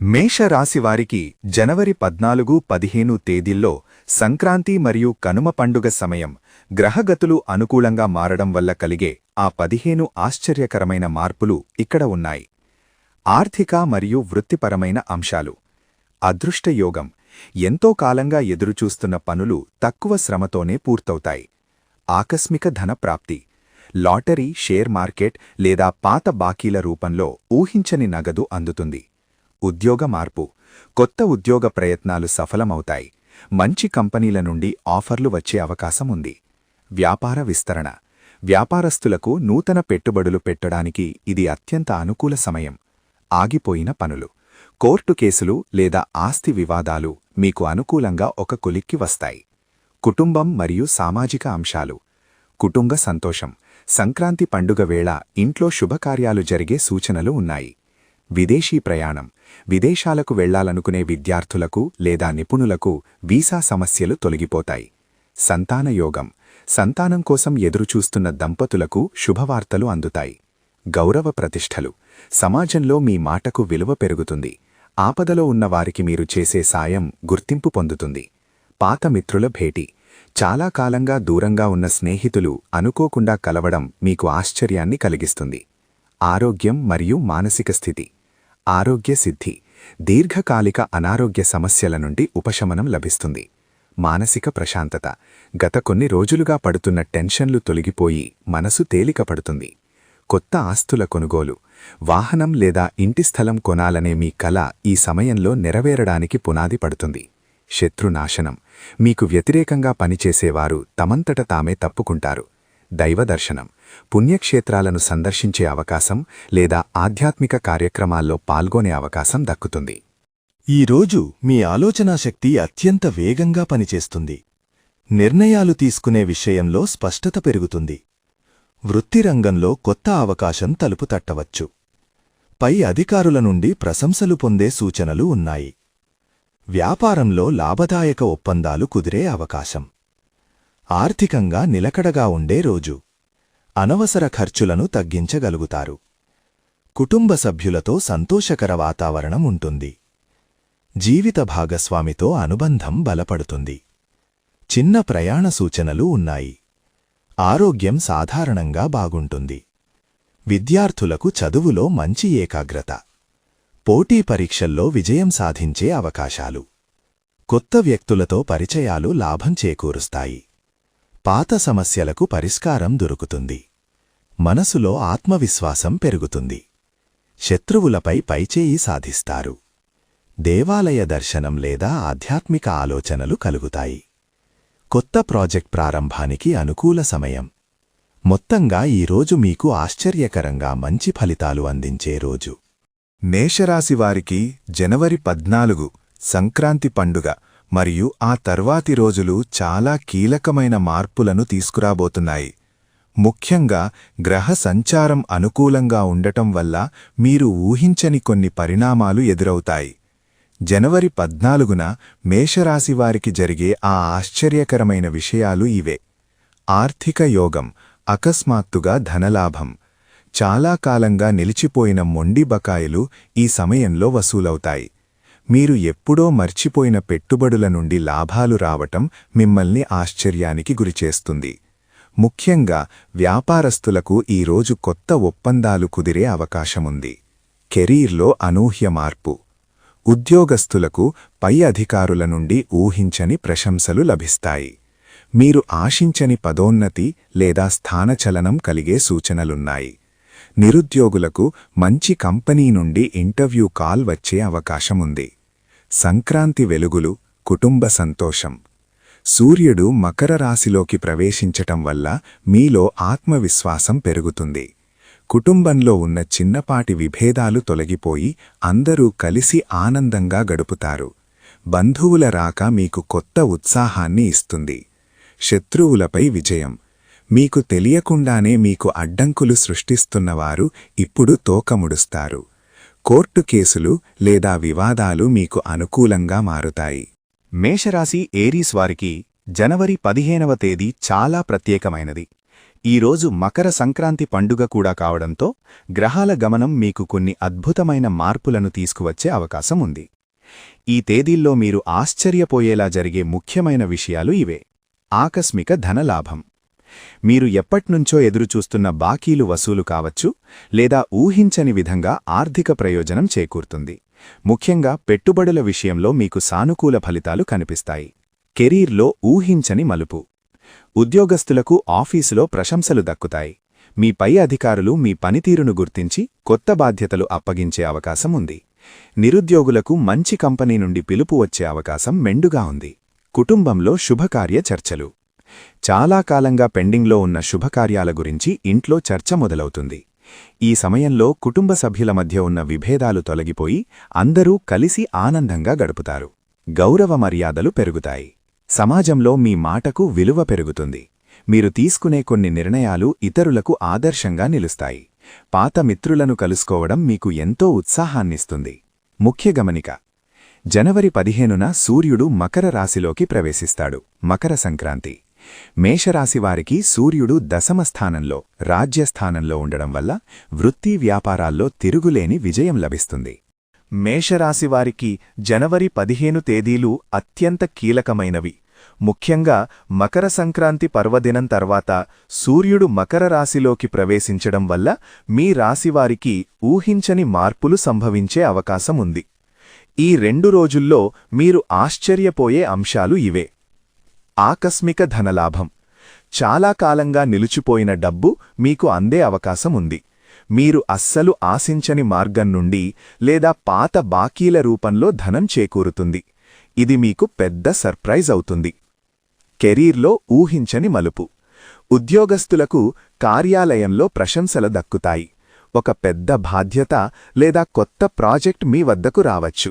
మేషరాశివారికి జనవరి పద్నాలుగు పదిహేను తేదీల్లో సంక్రాంతి మరియు కనుమ పండుగ సమయం గ్రహగతులు అనుకూలంగా మారడం వల్ల కలిగే ఆ పదిహేను ఆశ్చర్యకరమైన మార్పులు ఇక్కడ ఉన్నాయి. ఆర్థిక మరియు వృత్తిపరమైన అంశాలు. అదృష్టయోగం. ఎంతో కాలంగా ఎదురుచూస్తున్న పనులు తక్కువ శ్రమతోనే పూర్తవుతాయి. ఆకస్మిక ధన ప్రాప్తి లాటరీ షేర్ మార్కెట్ లేదా పాత బాకీల రూపంలో ఊహించని నగదు అందుతుంది. ఉద్యోగ మార్పు. కొత్త ఉద్యోగ ప్రయత్నాలు సఫలమవుతాయి. మంచి కంపెనీల నుండి ఆఫర్లు వచ్చే అవకాశం ఉంది. వ్యాపార విస్తరణ. వ్యాపారస్తులకు నూతన పెట్టుబడులు పెట్టడానికి ఇది అత్యంత అనుకూల సమయం. ఆగిపోయిన పనులు. కోర్టు కేసులు లేదా ఆస్తి వివాదాలు మీకు అనుకూలంగా ఒక కొలిక్కి వస్తాయి. కుటుంబం మరియు సామాజిక అంశాలు. కుటుంబ సంతోషం. సంక్రాంతి పండుగ వేళ ఇంట్లో శుభకార్యాలు జరిగే సూచనలు ఉన్నాయి. విదేశీ ప్రయాణం విదేశాలకు వెళ్ళాలనుకునే విద్యార్థులకు లేదా నిపుణులకు వీసా సమస్యలు తొలగిపోతాయి. సంతానయోగం సంతానం కోసం ఎదురుచూస్తున్న దంపతులకు శుభవార్తలు అందుతాయి. గౌరవ ప్రతిష్టలు సమాజంలో మీ మాటకు విలువ పెరుగుతుంది. ఆపదలో ఉన్నవారికి మీరు చేసే సాయం గుర్తింపు పొందుతుంది. పాత మిత్రుల భేటీ చాలా కాలంగా దూరంగా ఉన్న స్నేహితులు అనుకోకుండా కలవడం మీకు ఆశ్చర్యాన్ని కలిగిస్తుంది. ఆరోగ్యం మరియు మానసిక స్థితి. ఆరోగ్య సిద్ధి దీర్ఘకాలిక అనారోగ్య సమస్యల నుండి ఉపశమనం లభిస్తుంది. మానసిక ప్రశాంతత గత కొన్ని రోజులుగా పడుతున్న టెన్షన్లు తొలగిపోయి మనసు తేలిక పడుతుంది కొత్త ఆస్తుల కొనుగోలు వాహనం లేదా ఇంటి స్థలం కొనాలనే మీ కల ఈ సమయంలో నెరవేరడానికి పునాది పడుతుంది. శత్రునాశనం మీకు వ్యతిరేకంగా పనిచేసేవారు తమంతట తామే తప్పుకుంటారు. దైవదర్శనం పుణ్యక్షేత్రాలను సందర్శించే అవకాశం లేదా ఆధ్యాత్మిక కార్యక్రమాల్లో పాల్గొనే అవకాశం దక్కుతుంది. ఈరోజు మీ ఆలోచనాశక్తి అత్యంత వేగంగా పనిచేస్తుంది. నిర్ణయాలు తీసుకునే విషయంలో స్పష్టత పెరుగుతుంది. వృత్తిరంగంలో కొత్త అవకాశం తలుపు తట్టవచ్చు. పై అధికారుల నుండి ప్రశంసలు పొందే సూచనలు ఉన్నాయి. వ్యాపారంలో లాభదాయక ఒప్పందాలు కుదిరే అవకాశం. ఆర్థికంగా నిలకడగా ఉండే రోజు. అనవసర ఖర్చులను తగ్గించగలుగుతారు. కుటుంబ సభ్యులతో సంతోషకర వాతావరణం ఉంటుంది. జీవిత భాగస్వామితో అనుబంధం బలపడుతుంది. చిన్న ప్రయాణ సూచనలు ఉన్నాయి. ఆరోగ్యం సాధారణంగా బాగుంటుంది. విద్యార్థులకు చదువులో మంచి ఏకాగ్రత. పోటీ పరీక్షల్లో విజయం సాధించే అవకాశాలు. కొత్త వ్యక్తులతో పరిచయాలు లాభం చేకూరుస్తాయి. పాత సమస్యలకు పరిష్కారం దొరుకుతుంది. మనసులో ఆత్మవిశ్వాసం పెరుగుతుంది. శత్రువులపై పైచేయి సాధిస్తారు. దేవాలయ దర్శనం లేదా ఆధ్యాత్మిక ఆలోచనలు కలుగుతాయి. కొత్త ప్రాజెక్ట్ ప్రారంభానికి అనుకూల సమయం. మొత్తంగా ఈరోజు మీకు ఆశ్చర్యకరంగా మంచి ఫలితాలు అందించే రోజు. మేషరాశివారికి జనవరి పద్నాలుగు సంక్రాంతి పండుగ మరియు ఆ తర్వాతి రోజులు చాలా కీలకమైన మార్పులను తీసుకురాబోతున్నాయి. ముఖ్యంగా గ్రహ సంచారం అనుకూలంగా ఉండటం వల్ల మీరు ఊహించని కొన్ని పరిణామాలు ఎదురవుతాయి. జనవరి పద్నాలుగున మేషరాశివారికి జరిగే ఆ ఆశ్చర్యకరమైన విషయాలు ఇవే. ఆర్థిక యోగం అకస్మాత్తుగా ధనలాభం. చాలా కాలంగా నిలిచిపోయిన మొండి బకాయిలు ఈ సమయంలో వసూలవుతాయి. మీరు ఎప్పుడో మర్చిపోయిన పెట్టుబడుల నుండి లాభాలు రావటం మిమ్మల్ని ఆశ్చర్యానికి గురిచేస్తుంది. ముఖ్యంగా వ్యాపారస్తులకు ఈరోజు కొత్త ఒప్పందాలు కుదిరే అవకాశముంది. కెరీర్లో అనూహ్య మార్పు. ఉద్యోగస్తులకు పై అధికారుల నుండి ఊహించని ప్రశంసలు లభిస్తాయి. మీరు ఆశించని పదోన్నతి లేదా స్థానచలనం కలిగే సూచనలున్నాయి. నిరుద్యోగులకు మంచి కంపెనీ నుండి ఇంటర్వ్యూ కాల్ వచ్చే అవకాశముంది. సంక్రాంతి వెలుగులు కుటుంబ సంతోషం. సూర్యుడు మకర రాశిలోకి ప్రవేశించటం వల్ల మీలో ఆత్మవిశ్వాసం పెరుగుతుంది. కుటుంబంలో ఉన్న చిన్నపాటి విభేదాలు తొలగిపోయి అందరూ కలిసి ఆనందంగా గడుపుతారు. బంధువుల రాక మీకు కొత్త ఉత్సాహాన్ని ఇస్తుంది. శత్రువులపై విజయం. మీకు తెలియకుండానే మీకు అడ్డంకులు సృష్టిస్తున్నవారు ఇప్పుడు తోకముడుస్తారు. కోర్టు కేసులు లేదా వివాదాలు మీకు అనుకూలంగా మారుతాయి. మేషరాశి ఏరీస్ వారికి జనవరి పదిహేనవ తేదీ చాలా ప్రత్యేకమైనది. ఈరోజు మకర సంక్రాంతి పండుగ కూడా కావడంతో గ్రహాల గమనం మీకు కొన్ని అద్భుతమైన మార్పులను తీసుకువచ్చే అవకాశం ఉంది. ఈ తేదీల్లో మీరు ఆశ్చర్యపోయేలా జరిగే ముఖ్యమైన విషయాలు ఇవే. ఆకస్మిక ధనలాభం. మీరు ఎప్పట్నుంచో ఎదురుచూస్తున్న బాకీలు వసూలు కావచ్చు లేదా ఊహించని విధంగా ఆర్థిక ప్రయోజనం చేకూరుతుంది. ముఖ్యంగా పెట్టుబడుల విషయంలో మీకు సానుకూల ఫలితాలు కనిపిస్తాయి. కెరీర్లో ఊహించని మలుపు. ఉద్యోగస్తులకు ఆఫీసులో ప్రశంసలు దక్కుతాయి. మీ పై అధికారులు మీ పనితీరును గుర్తించి కొత్త బాధ్యతలు అప్పగించే అవకాశం ఉంది. నిరుద్యోగులకు మంచి కంపెనీ నుండి పిలుపు వచ్చే అవకాశం మెండుగా ఉంది. కుటుంబంలో శుభకార్య చర్చలు. చాలా కాలంగా పెండింగ్లో ఉన్న శుభకార్యాల గురించి ఇంట్లో చర్చ మొదలవుతుంది. ఈ సమయంలో కుటుంబ సభ్యుల మధ్య ఉన్న విభేదాలు తొలగిపోయి అందరూ కలిసి ఆనందంగా గడుపుతారు. గౌరవ మర్యాదలు పెరుగుతాయి. సమాజంలో మీ మాటకు విలువ పెరుగుతుంది. మీరు తీసుకునే కొన్ని నిర్ణయాలు ఇతరులకు ఆదర్శంగా నిలుస్తాయి. పాత మిత్రులను కలుసుకోవడం మీకు ఎంతో ఉత్సాహాన్నిస్తుంది. ముఖ్య గమనిక. జనవరి పదిహేనున సూర్యుడు మకర రాశిలోకి ప్రవేశిస్తాడు. మకర సంక్రాంతి. మేషరాశివారికి సూర్యుడు దశమ స్థానంలో రాజ్యస్థానంలో ఉండడం వల్ల వృత్తి వ్యాపారాల్లో తిరుగులేని విజయం లభిస్తుంది. మేషరాశివారికి జనవరి పదిహేను తేదీలు అత్యంత కీలకమైనవి. ముఖ్యంగా మకర సంక్రాంతి పర్వదినం తర్వాత సూర్యుడు మకర రాశిలోకి ప్రవేశించడం వల్ల మీ రాశివారికి ఊహించని మార్పులు సంభవించే అవకాశం ఉంది. ఈ రెండు రోజుల్లో మీరు ఆశ్చర్యపోయే అంశాలు ఇవే. ఆకస్మిక ధనలాభం. చాలా కాలంగా నిలిచిపోయిన డబ్బు మీకు అందే అవకాశం ఉంది. మీరు అస్సలు ఆశించని మార్గం నుండి లేదా పాత బాకీల రూపంలో ధనం చేకూరుతుంది. ఇది మీకు పెద్ద సర్ప్రైజ్ అవుతుంది. కెరీర్లో ఊహించని మలుపు. ఉద్యోగస్తులకు కార్యాలయంలో ప్రశంసలు దక్కుతాయి. ఒక పెద్ద బాధ్యత లేదా కొత్త ప్రాజెక్ట్ మీ వద్దకు రావచ్చు.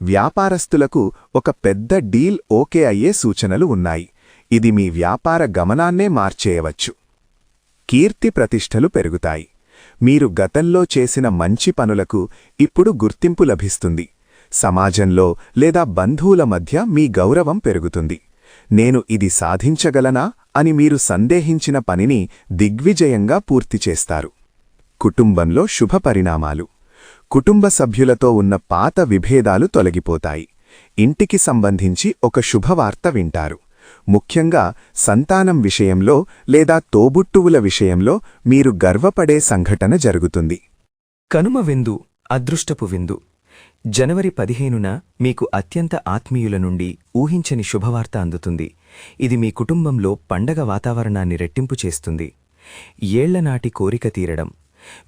వ్యాపారస్తులకు ఒక పెద్ద డీల్ ఓకే అయ్యే సూచనలు ఉన్నాయి. ఇది మీ వ్యాపార గమనాన్నే మార్చేయవచ్చు. కీర్తి ప్రతిష్టలు పెరుగుతాయి. మీరు గతంలో చేసిన మంచి పనులకు ఇప్పుడు గుర్తింపు లభిస్తుంది. సమాజంలో లేదా బంధువుల మధ్య మీ గౌరవం పెరుగుతుంది. నేను ఇది సాధించగలనా అని మీరు సందేహించిన పనిని దిగ్విజయంగా పూర్తి చేస్తారు. కుటుంబంలో శుభ పరిణామాలు కుటుంబ సభ్యులతో ఉన్న పాత విభేదాలు తొలగిపోతాయి. ఇంటికి సంబంధించి ఒక శుభవార్త వింటారు. ముఖ్యంగా సంతానం విషయంలో లేదా తోబుట్టువుల విషయంలో మీరు గర్వపడే సంఘటన జరుగుతుంది. కనుమ విందు అదృష్టపు విందు. జనవరి పదిహేనున మీకు అత్యంత ఆత్మీయుల నుండి ఊహించని శుభవార్త అందుతుంది. ఇది మీ కుటుంబంలో పండగ వాతావరణాన్ని రెట్టింపు చేస్తుంది. ఏళ్ళనాటి కోరిక తీరడం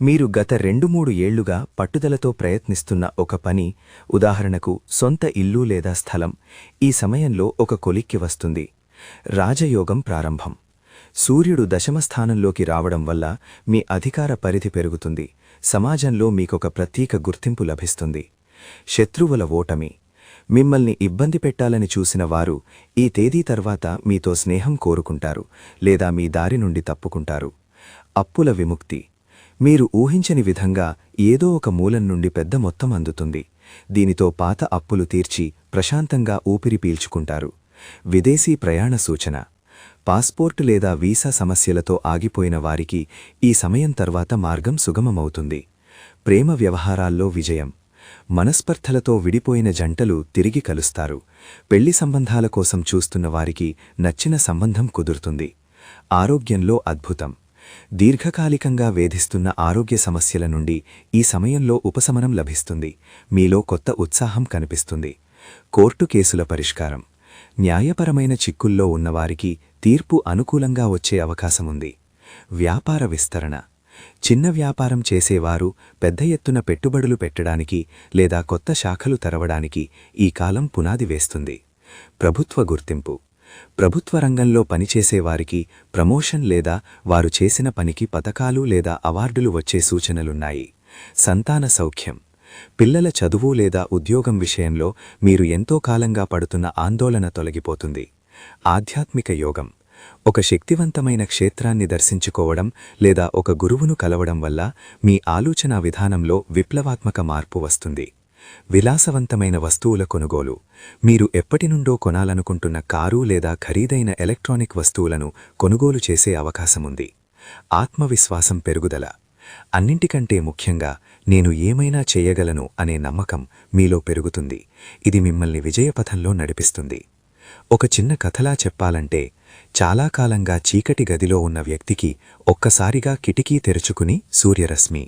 మీరు గత రెండు మూడు ఏళ్ళుగా పట్టుదలతో ప్రయత్నిస్తున్న ఒక పని ఉదాహరణకు సొంత ఇల్లు లేదా స్థలం ఈ సమయంలో ఒక కొలిక్కి వస్తుంది. రాజయోగం ప్రారంభం. సూర్యుడు దశమస్థానంలోకి రావడం వల్ల మీ అధికార పరిధి పెరుగుతుంది. సమాజంలో మీకొక ప్రత్యేక గుర్తింపు లభిస్తుంది. శత్రువుల ఓటమి. మిమ్మల్ని ఇబ్బంది పెట్టాలని చూసిన వారు ఈ తేదీ తర్వాత మీతో స్నేహం కోరుకుంటారు లేదా మీ దారి నుండి తప్పుకుంటారు. అప్పుల విముక్తి. మీరు ఊహించని విధంగా ఏదో ఒక మూలం నుండి పెద్ద మొత్తం అందుతుంది. దీనితో పాత అప్పులు తీర్చి ప్రశాంతంగా ఊపిరి పీల్చుకుంటారు. విదేశీ ప్రయాణ సూచన. పాస్పోర్ట్ లేదా వీసా సమస్యలతో ఆగిపోయిన వారికి ఈ సమయం తర్వాత మార్గం సుగమమవుతుంది. ప్రేమ వ్యవహారాల్లో విజయం. మనస్పర్ధలతో విడిపోయిన జంటలు తిరిగి కలుస్తారు. పెళ్ళి సంబంధాల కోసం చూస్తున్న వారికి నచ్చిన సంబంధం కుదురుతుంది. ఆరోగ్యంలో అద్భుతం. దీర్ఘకాలికంగా వేధిస్తున్న ఆరోగ్య సమస్యల నుండి ఈ సమయంలో ఉపశమనం లభిస్తుంది. మీలో కొత్త ఉత్సాహం కనిపిస్తుంది. కోర్టు కేసుల పరిష్కారం. న్యాయపరమైన చిక్కుల్లో ఉన్నవారికి తీర్పు అనుకూలంగా వచ్చే అవకాశముంది. వ్యాపార విస్తరణ. చిన్న వ్యాపారం చేసేవారు పెద్ద ఎత్తున పెట్టుబడులు పెట్టడానికి లేదా కొత్త శాఖలు తెరవడానికి ఈ కాలం పునాది వేస్తుంది. ప్రభుత్వ గుర్తింపు. ప్రభుత్వ రంగంలో పనిచేసేవారికి ప్రమోషన్ లేదా వారు చేసిన పనికి పథకాలు లేదా అవార్డులు వచ్చే సూచనలున్నాయి. సంతాన సౌఖ్యం. పిల్లల చదువు లేదా ఉద్యోగం విషయంలో మీరు ఎంతో కాలంగా పడుతున్న ఆందోళన తొలగిపోతుంది. ఆధ్యాత్మిక యోగం. ఒక శక్తివంతమైన క్షేత్రాన్ని దర్శించుకోవడం లేదా ఒక గురువును కలవడం వల్ల మీ ఆలోచనా విధానంలో విప్లవాత్మక మార్పు వస్తుంది. విలాసవంతమైన వస్తువుల కొనుగోలు. మీరు ఎప్పటినుండో కొనాలనుకుంటున్న కారు లేదా ఖరీదైన ఎలక్ట్రానిక్ వస్తువులను కొనుగోలు చేసే అవకాశముంది. ఆత్మవిశ్వాసం పెరుగుదల. అన్నింటికంటే ముఖ్యంగా నేను ఏమైనా చేయగలను అనే నమ్మకం మీలో పెరుగుతుంది. ఇది మిమ్మల్ని విజయపథంలో నడిపిస్తుంది. ఒక చిన్న కథలా చెప్పాలంటే చాలా కాలంగా చీకటి గదిలో ఉన్న వ్యక్తికి ఒక్కసారిగా కిటికీ తెరుచుకుని సూర్యరశ్మి